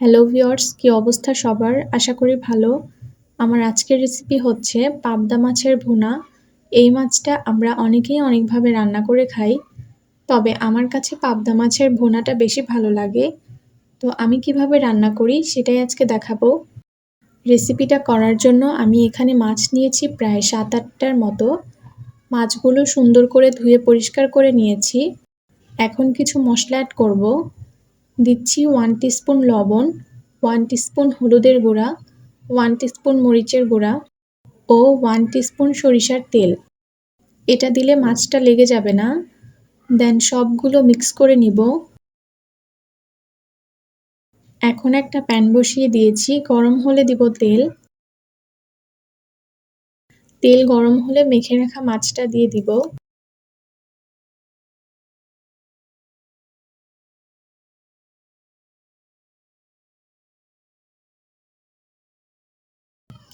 Hello viewers কী অবস্থা সবার? আশা করি ভালো। আমার আজকের রেসিপি হচ্ছে পাবদা মাছের ভুনা। এই মাছটা আমরা অনেকেই অনেকভাবে রান্না করে খাই, তবে আমার কাছে পাবদা মাছের ভুনাটা বেশি ভালো লাগে। তো আমি কীভাবে রান্না করি সেটাই আজকে দেখাবো। রেসিপিটা করার জন্য আমি এখানে মাছ নিয়েছি প্রায় সাত আটটার মতো। মাছগুলো সুন্দর করে ধুয়ে পরিষ্কার করে নিয়েছি। এখন কিছু মশলা অ্যাড করব। দিচ্ছি ওয়ান টিস্পুন লবণ ওয়ান টিস্পুন হলুদের গুঁড়া ওয়ান টিস্পুন মরিচের গুঁড়া ও ওয়ান টিস্পুন সরিষার তেল। এটা দিলে মাছটা লেগে যাবে না। দেন সবগুলো মিক্স করে নিব। এখন একটা প্যান বসিয়ে দিয়েছি, গরম হলে দিব তেল। তেল গরম হলে মেখে রাখা মাছটা দিয়ে দিব।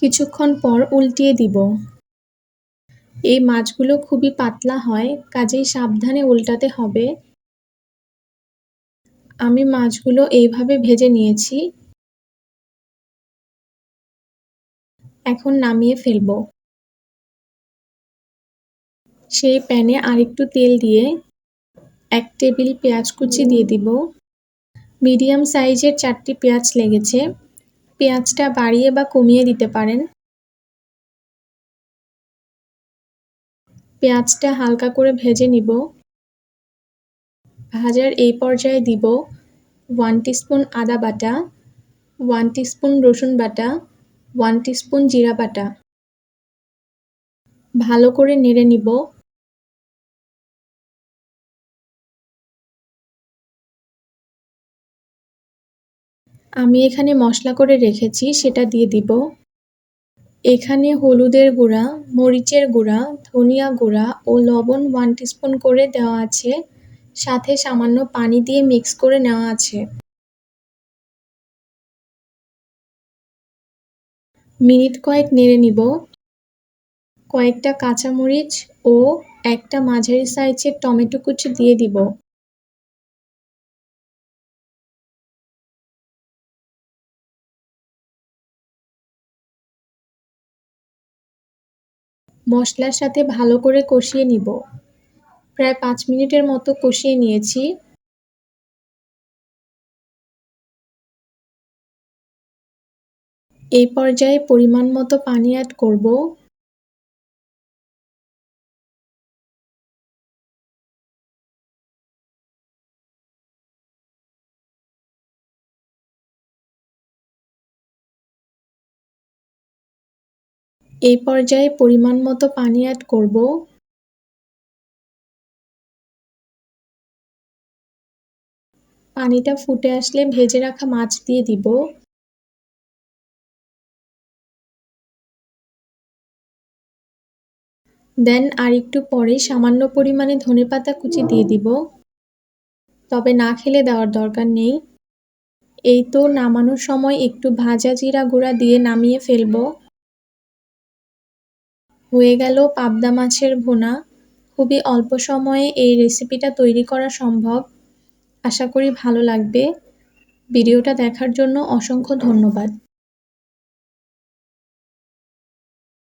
কিছুক্ষণ পর উল্টিয়ে দিব। এই মাছগুলো খুবই পাতলা হয়, কাজেই সাবধানে উল্টাতে হবে। আমি মাছগুলো এইভাবে ভেজে নিয়েছি। এখন নামিয়ে ফেলব। সেই প্যানে আরেকটু তেল দিয়ে এক টেবিল পেঁয়াজ কুচি দিয়ে দিব। মিডিয়াম সাইজের চারটি পেঁয়াজ লেগেছে। পেঁয়াজটা বাড়িয়ে বা কমিয়ে দিতে পারেন। পেঁয়াজটা হালকা করে ভেজে নিব। ভাজার এই পর্যায়ে দিব ওয়ান টিস্পুন আদা বাটা, ওয়ান টিস্পুন রসুন বাটা, ওয়ান টিস্পুন জিরা বাটা। ভালো করে নেড়ে নিব। আমি এখানে মশলা করে রেখেছি, সেটা দিয়ে দিব। এখানে হলুদের গুঁড়া, মরিচের গুঁড়া, ধনিয়া গুঁড়া ও লবণ ওয়ান টিস্পুন করে দেওয়া আছে। সাথে সামান্য পানি দিয়ে মিক্স করে নেওয়া আছে। মিনিট কয়েক নেড়ে নিব। কয়েকটা কাঁচামরিচ ও একটা মাঝারি সাইজের টমেটো কুচি দিয়ে দিব। মশলার সাথে ভালো করে কষিয়ে নিব। প্রায় পাঁচ মিনিটের মতো কষিয়ে নিয়েছি। এই পর্যায়ে পরিমাণ মতো পানি অ্যাড করব। এই পর্যায়ে পরিমাণ মতো পানি অ্যাড করব। পানিটা ফুটে আসলে ভেজে রাখা মাছ দিয়ে দিব। দেন আর একটু পরে সামান্য পরিমাণে ধনে পাতা কুচি দিয়ে দিব। তবে না খেলে দেওয়ার দরকার নেই। এই তো নামানোর সময় একটু ভাজা জিরা গুঁড়া দিয়ে নামিয়ে ফেলব। হয়ে গেল পাবদা মাছের ভোনা। খুবই অল্প সময়ে এই রেসিপিটা তৈরি করা সম্ভব। আশা করি ভালো লাগবে। ভিডিওটা দেখার জন্য অসংখ্য ধন্যবাদ।